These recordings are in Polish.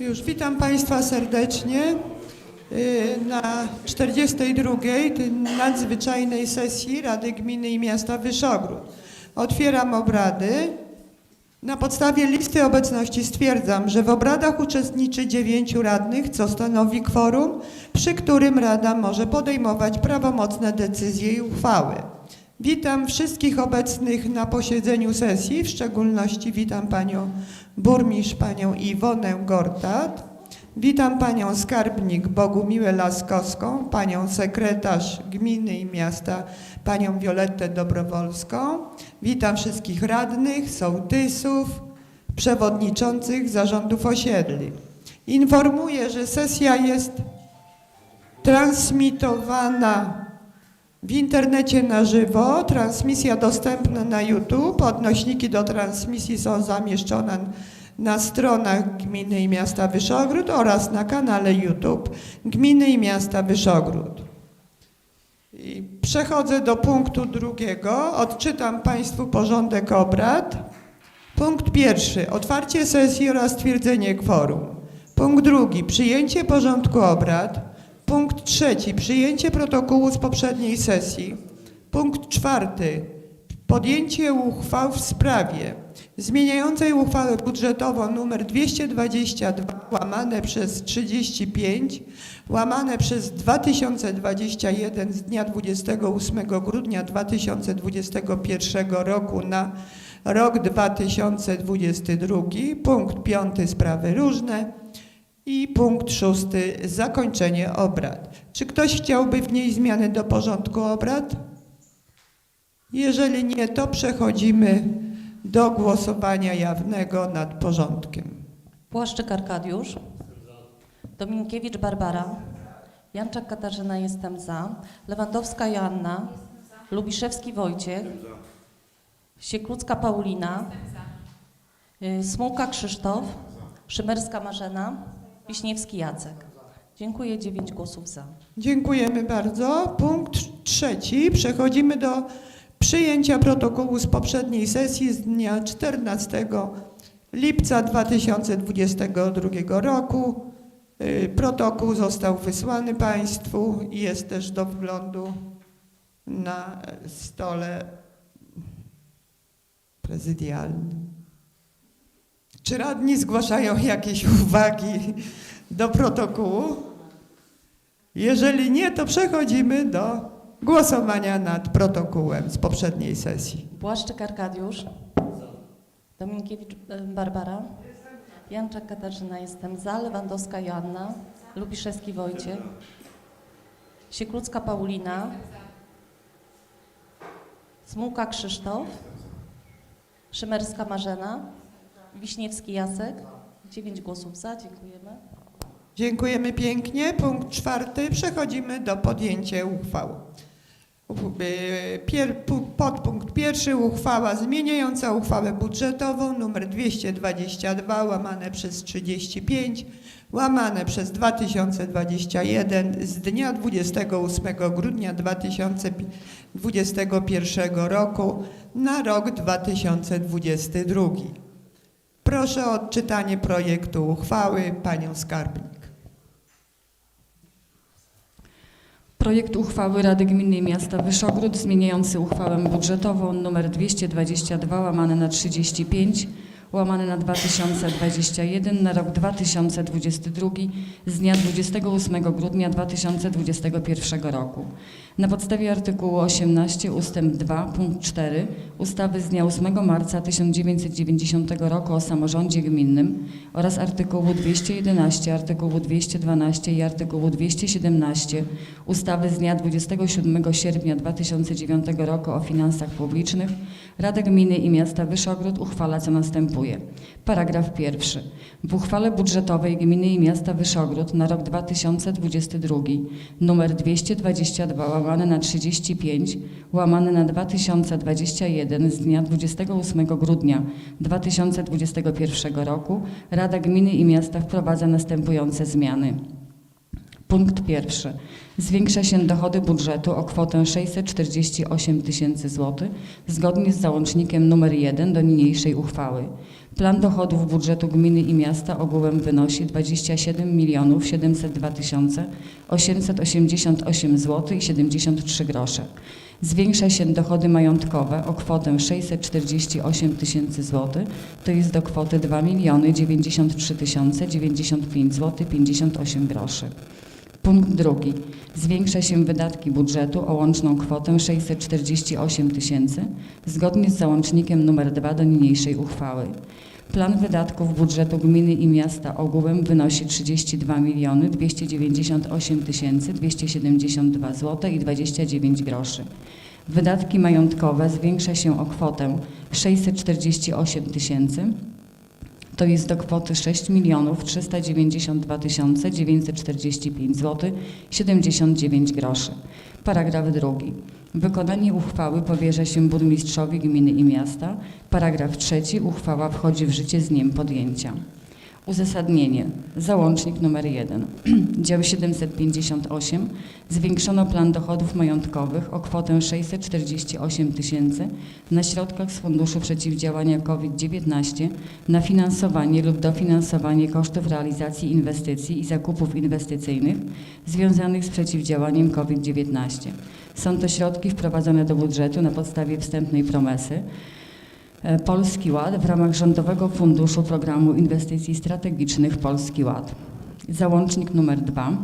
Już witam Państwa serdecznie y, na 42. tej nadzwyczajnej sesji Rady Gminy i Miasta Wyszogród. Otwieram obrady. Na podstawie listy obecności stwierdzam, że w obradach uczestniczy dziewięciu radnych, co stanowi kworum, przy którym Rada może podejmować prawomocne decyzje i uchwały. Witam wszystkich obecnych na posiedzeniu sesji, w szczególności witam Panią Burmistrz, Panią Iwonę Gortat, witam Panią Skarbnik Bogumiłę Laskowską, Panią Sekretarz Gminy i Miasta, Panią Violettę Dobrowolską, witam wszystkich radnych, sołtysów, przewodniczących zarządów osiedli. Informuję, że sesja jest transmitowana w internecie na żywo, transmisja dostępna na YouTube, odnośniki do transmisji są zamieszczone na stronach Gminy i Miasta Wyszogród oraz na kanale YouTube Gminy i Miasta Wyszogród. I przechodzę do punktu drugiego. Odczytam Państwu porządek obrad. Punkt pierwszy. Otwarcie sesji oraz stwierdzenie kworum. Punkt drugi. Przyjęcie porządku obrad. Punkt trzeci. Przyjęcie protokołu z poprzedniej sesji. Punkt czwarty. Podjęcie uchwał w sprawie zmieniającej uchwałę budżetową nr 222 łamane przez 35 łamane przez 2021 z dnia 28 grudnia 2021 roku na rok 2022, punkt 5 sprawy różne i punkt 6 zakończenie obrad. Czy ktoś chciałby w niej zmiany do porządku obrad? Jeżeli nie, to przechodzimy do głosowania jawnego nad porządkiem. Płaszczyk Arkadiusz. Dominkiewicz Barbara. Janczak Katarzyna jestem za. Lewandowska Joanna. Lubiszewski Wojciech. Sieklucka Paulina. Y, Smułka Krzysztof. Szymerska Marzena. Wiśniewski Jacek. Dziękuję. Dziewięć głosów za. Dziękujemy bardzo. Punkt trzeci. Przechodzimy do przyjęcia protokołu z poprzedniej sesji z dnia 14 lipca 2022 roku. Y, Protokół został wysłany Państwu i jest też do wglądu na stole prezydialnym. Czy radni zgłaszają jakieś uwagi do protokołu? Jeżeli nie, to przechodzimy do głosowania nad protokołem z poprzedniej sesji. Płaszczyk Arkadiusz. Dominkiewicz y, Barbara. Janczak Katarzyna jestem za. Lewandowska Joanna. Lubiszewski Wojciech. Sieklucka Paulina. Smułka Krzysztof. Szymerska Marzena. Wiśniewski Jacek. Dziewięć głosów za. Dziękujemy. Dziękujemy pięknie. Punkt czwarty. Przechodzimy do podjęcia uchwał. Y, Pier, pu- podpunkt pierwszy. Uchwała zmieniająca uchwałę budżetową nr 222 łamane przez 35 łamane przez 2021 z dnia 28 grudnia 2021 roku na rok 2022. Proszę o odczytanie projektu uchwały panią skarbnik. Projekt uchwały Rady Gminy Miasta Wyszogród zmieniający uchwałę budżetową nr 222 łamane na 35 łamane na 2021 na rok 2022 z dnia 28 grudnia 2021 roku. Na podstawie artykułu 18 ust. 2 punkt 4 ustawy z dnia 8 marca 1990 roku o samorządzie gminnym oraz artykułu 211, artykułu 212 i artykułu 217 ustawy z dnia 27 sierpnia 2009 roku o finansach publicznych Rada Gminy i Miasta Wyszogród uchwala co następuje. Paragraf pierwszy. W uchwale budżetowej Gminy i Miasta Wyszogród na rok 2022 numer 222 łamane na 35 łamane na 2021 z dnia 28 grudnia 2021 roku Rada Gminy i Miasta wprowadza następujące zmiany. Punkt pierwszy. Zwiększa się dochody budżetu o kwotę 648 tysięcy złotych zgodnie z załącznikiem nr 1 do niniejszej uchwały. Plan dochodów budżetu gminy i miasta ogółem wynosi 27 milionów 702 tysiące 888 zł i 73 grosze. Zwiększa się dochody majątkowe o kwotę 648 tysięcy złotych, to jest do kwoty 2 miliony 93 tysiące 95 zł 58 groszy. Punkt drugi. Zwiększa się wydatki budżetu o łączną kwotę 648 tysięcy zgodnie z załącznikiem nr 2 do niniejszej uchwały. Plan wydatków budżetu gminy i miasta ogółem wynosi 32 miliony 298 tysięcy 272 zł i 29 groszy. Wydatki majątkowe zwiększa się o kwotę 648 tysięcy to jest do kwoty 6 milionów 392 tysiące 945 zł 79 groszy. Paragraf drugi. Wykonanie uchwały powierza się burmistrzowi gminy i miasta. Paragraf trzeci. Uchwała wchodzi w życie z dniem podjęcia. Uzasadnienie. Załącznik nr 1. Dział 758. Zwiększono plan dochodów majątkowych o kwotę 648 tysięcy na środkach z Funduszu Przeciwdziałania COVID-19 na finansowanie lub dofinansowanie kosztów realizacji inwestycji i zakupów inwestycyjnych związanych z przeciwdziałaniem COVID-19. Są to środki wprowadzone do budżetu na podstawie wstępnej promesy Polski Ład w ramach Rządowego Funduszu Programu Inwestycji Strategicznych Polski Ład. Załącznik numer 2.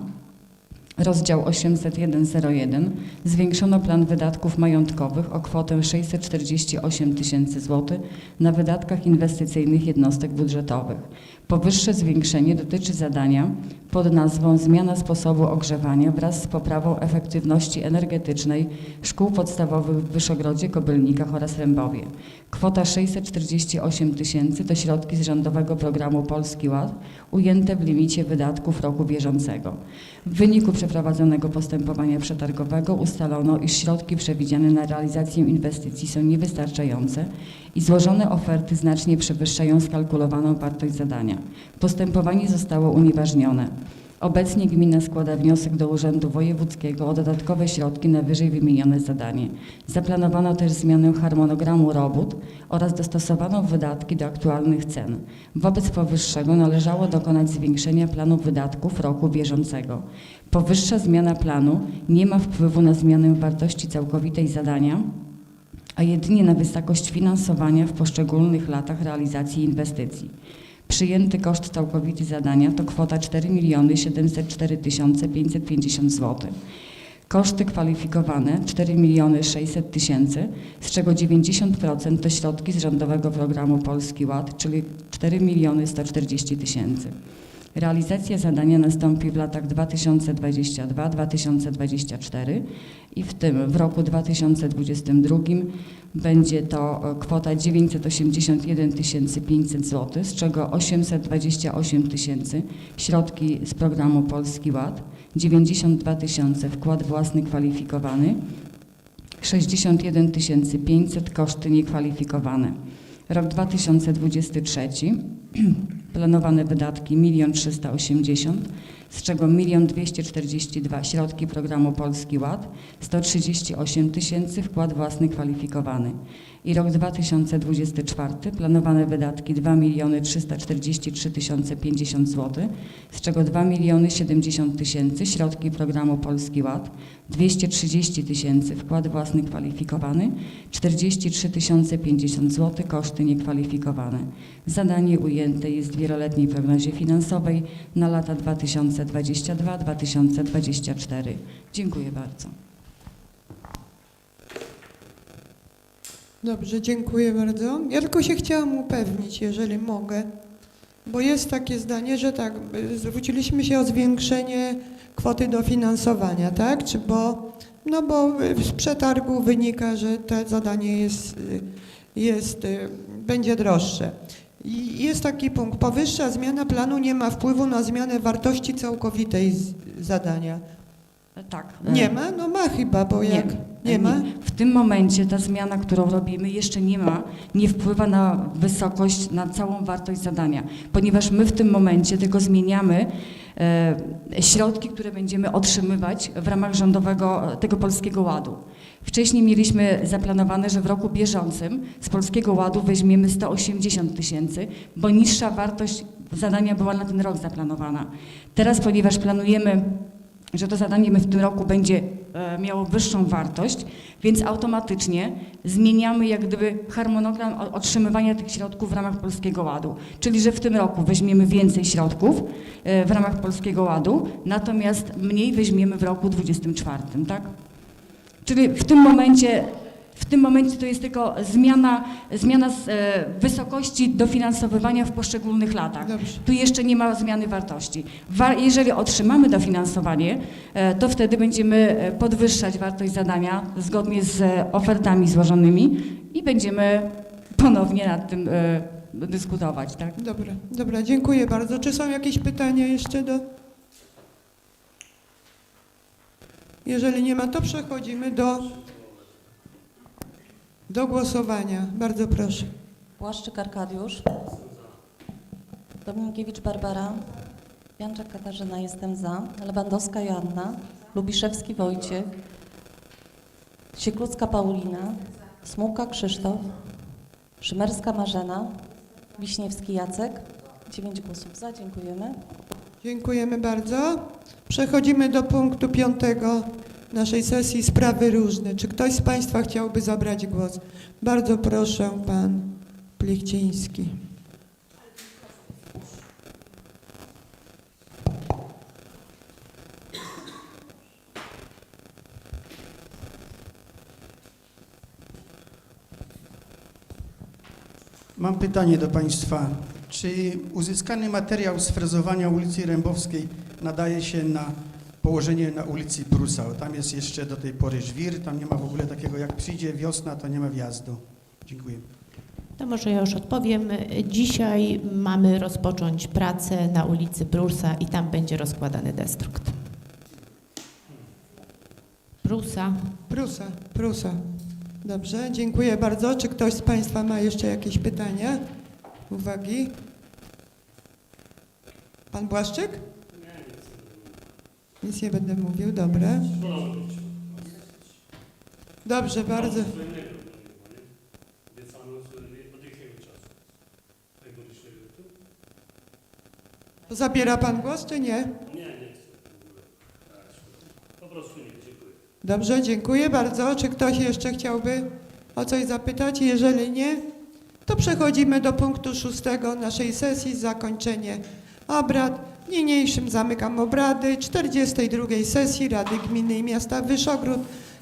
Rozdział 801.01 zwiększono plan wydatków majątkowych o kwotę 648 tysięcy złotych na wydatkach inwestycyjnych jednostek budżetowych. Powyższe zwiększenie dotyczy zadania pod nazwą Zmiana sposobu ogrzewania wraz z poprawą efektywności energetycznej szkół podstawowych w Wyszogrodzie, Kobylnikach oraz Rębowie. Kwota 648 tysięcy to środki z Rządowego Programu Polski Ład ujęte w limicie wydatków roku bieżącego. W wyniku przeprowadzonego postępowania przetargowego ustalono, iż środki przewidziane na realizację inwestycji są niewystarczające i złożone oferty znacznie przewyższają skalkulowaną wartość zadania. Postępowanie zostało unieważnione. Obecnie gmina składa wniosek do Urzędu Wojewódzkiego o dodatkowe środki na wyżej wymienione zadanie. Zaplanowano też zmianę harmonogramu robót oraz dostosowano wydatki do aktualnych cen. Wobec powyższego należało dokonać zwiększenia planu wydatków roku bieżącego. Powyższa zmiana planu nie ma wpływu na zmianę wartości całkowitej zadania, a jedynie na wysokość finansowania w poszczególnych latach realizacji inwestycji. Przyjęty koszt całkowity zadania to kwota 4 704 550 zł. Koszty kwalifikowane 4 600 tysięcy, z czego 90% to środki z Rządowego Programu Polski Ład, czyli 4 140 tysięcy. Realizacja zadania nastąpi w latach 2022-2024 i w tym w roku 2022 będzie to e, kwota 981 500 zł, z czego 828 tysięcy środki z programu Polski Ład, 92 tysiące wkład własny kwalifikowany, 61 500 koszty niekwalifikowane. Rok 2023 planowane wydatki 1 380 z czego 1 242 środki programu Polski Ład, 138 tysięcy wkład własny kwalifikowany. I rok 2024 planowane wydatki 2 343 050 zł, z czego 2 070 tysięcy środki programu Polski Ład, 230 tysięcy wkład własny kwalifikowany, 43 050 zł koszty niekwalifikowane. Zadanie ujęte jest w wieloletniej prognozie finansowej na lata 2022-2024. Dziękuję bardzo. Dobrze, dziękuję bardzo. Ja tylko się chciałam upewnić, jeżeli mogę, bo jest takie zdanie, że tak, zwróciliśmy się o zwiększenie kwoty dofinansowania, tak? Czy bo, no bo z przetargu wynika, że to zadanie jest, jest, y, będzie droższe. I jest taki punkt, powyższa zmiana planu nie ma wpływu na zmianę wartości całkowitej zadania. Tak. Nie ma? No ma chyba, bo Nie. jak... Nie ma? W tym momencie ta zmiana, którą robimy, jeszcze nie ma, nie wpływa na wysokość, na całą wartość zadania, ponieważ my w tym momencie tylko zmieniamy e, środki, które będziemy otrzymywać w ramach rządowego tego Polskiego Ładu. Wcześniej mieliśmy zaplanowane, że w roku bieżącym z Polskiego Ładu weźmiemy 180 tysięcy, bo niższa wartość zadania była na ten rok zaplanowana. Teraz, ponieważ planujemy że to zadanie w tym roku będzie e, miało wyższą wartość, więc automatycznie zmieniamy jak gdyby harmonogram otrzymywania tych środków w ramach Polskiego Ładu. Czyli, że w tym roku weźmiemy więcej środków e, w ramach Polskiego Ładu, natomiast mniej weźmiemy w roku 24, tak? Czyli w tym momencie, w tym momencie to jest tylko zmiana, zmiana z, e, wysokości dofinansowywania w poszczególnych latach. Dobrze. Tu jeszcze nie ma zmiany wartości. Wa- Jeżeli otrzymamy dofinansowanie, e, to wtedy będziemy e, podwyższać wartość zadania zgodnie z e, ofertami złożonymi i będziemy ponownie nad tym e, dyskutować. Tak? Dobra, dobra, dziękuję bardzo. Czy są jakieś pytania jeszcze do... Jeżeli nie ma, to przechodzimy do, do głosowania. Bardzo proszę. Błaszczyk Arkadiusz. Dominkiewicz Barbara. Janczak Katarzyna, jestem za. Lewandowska Joanna. Lubiszewski Wojciech. Sieklucka Paulina. Smułka Krzysztof. Szymerska Marzena. Wiśniewski Jacek. Dziewięć głosów za, dziękujemy. Dziękujemy bardzo. Przechodzimy do punktu piątego naszej sesji sprawy różne. Czy ktoś z Państwa chciałby zabrać głos? Bardzo proszę, Pan Plichciński. Mam pytanie do Państwa. Czy uzyskany materiał z frezowania ulicy Rębowskiej nadaje się na położenie na ulicy Prusa? Tam jest jeszcze do tej pory żwir, tam nie ma w ogóle takiego, jak przyjdzie wiosna, to nie ma wjazdu. Dziękuję. To może ja już odpowiem. Dzisiaj mamy rozpocząć pracę na ulicy Prusa i tam będzie rozkładany destrukt. Prusa. Prusa, Prusa. Dobrze, dziękuję bardzo. Czy ktoś z Państwa ma jeszcze jakieś pytania, uwagi? Pan Błaszczyk? Nic nie będę mówił, dobra. Dobrze, bardzo. Zabiera Pan głos, czy nie? Dobrze, dziękuję bardzo. Czy ktoś jeszcze chciałby o coś zapytać? Jeżeli nie, to przechodzimy do punktu szóstego naszej sesji, zakończenie obrad. Niniejszym zamykam obrady 42 sesji Rady Gminy i Miasta Wyszogród.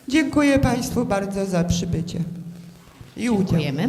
Dziękuję Państwu bardzo za przybycie i udział. Dziękujemy.